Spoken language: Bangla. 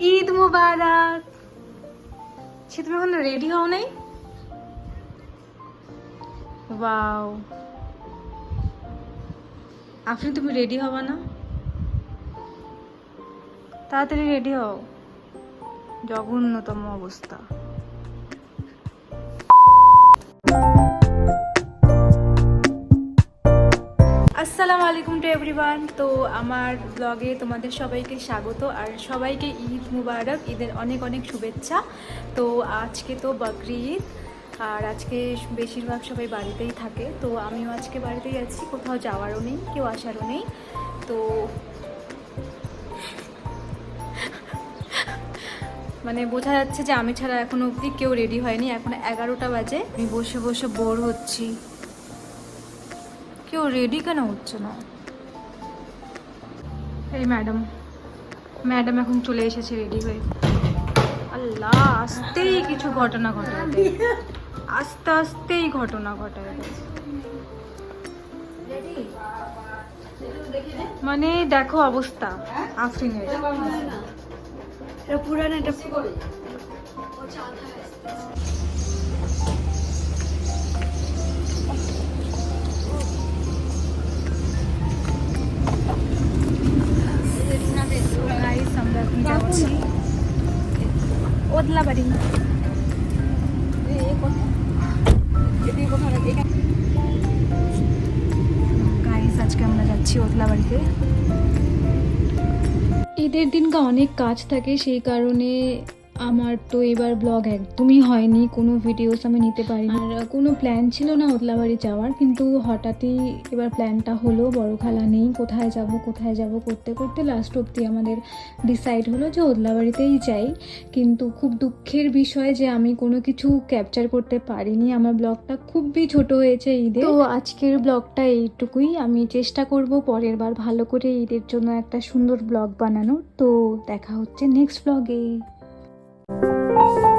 ঈদ মুবারক। সে তুমি এখন রেডি হও নাই ওয়াও আপনি তুমি রেডি হবা না? তাড়াতাড়ি রেডি হও। জঘন্যতম অবস্থা। আসসালামু আলাইকুম টু এভরিওয়ান। তো আমার ব্লগে তোমাদের সবাইকে স্বাগত আর সবাইকে ঈদ মুবারক, ঈদের অনেক অনেক শুভেচ্ছা। তো আজকে তো বকরি ঈদ আর আজকে বেশিরভাগ সবাই বাড়িতেই থাকে। তো আমিও আজকে বাড়িতেই আছি, কোথাও যাওয়ারও নেই, কেউ আসারও নেই। তো মানে বোঝা যাচ্ছে যে আমি ছাড়া এখনও অবধি কেউ রেডি হয়নি। এখন এগারোটা বাজে, আমি বসে বসে বোর হচ্ছি। কেউ রেডি কেন হচ্ছে না এই ম্যাডাম ম্যাডাম এখন চলে এসেছে রেডি হয়ে আল্লাহ আসতেই কিছু ঘটনা ঘটায় দেয়। আস্তে আস্তেই ঘটনা ঘটায় দেয়। মানে দেখো অবস্থা আফরিনের পুরান এটা ওদলাবাড়ি বাড়ি আজকে আমরা যাচ্ছি ওদলাবাড়িতে ঈদের দিনকা অনেক কাজ থাকে সেই কারণে আমার তো এবার ব্লগ একদমই হয়নি, কোনো ভিডিওস আমি নিতে পারিনি। আর কোনো প্ল্যান ছিল না ওদলাবাড়ি যাওয়ার, কিন্তু হঠাৎই এবার প্ল্যানটা হলো, বড় খালা নেই, কোথায় যাব কোথায় যাব করতে করতে লাস্ট অবধি আমাদের ডিসাইড হলো যে ওদলাবাড়িতেই যাই। কিন্তু খুব দুঃখের বিষয় যে আমি কোনো কিছু ক্যাপচার করতে পারিনি, আমার ব্লগটা খুবই ছোট হয়েছে ঈদে তো আজকের ব্লগটা এইটুকুই, আমি চেষ্টা করব পরের বার ভালো করে ঈদের জন্য একটা সুন্দর ব্লগ বানানোর। তো দেখা হচ্ছে নেক্সট ব্লগে Thank you.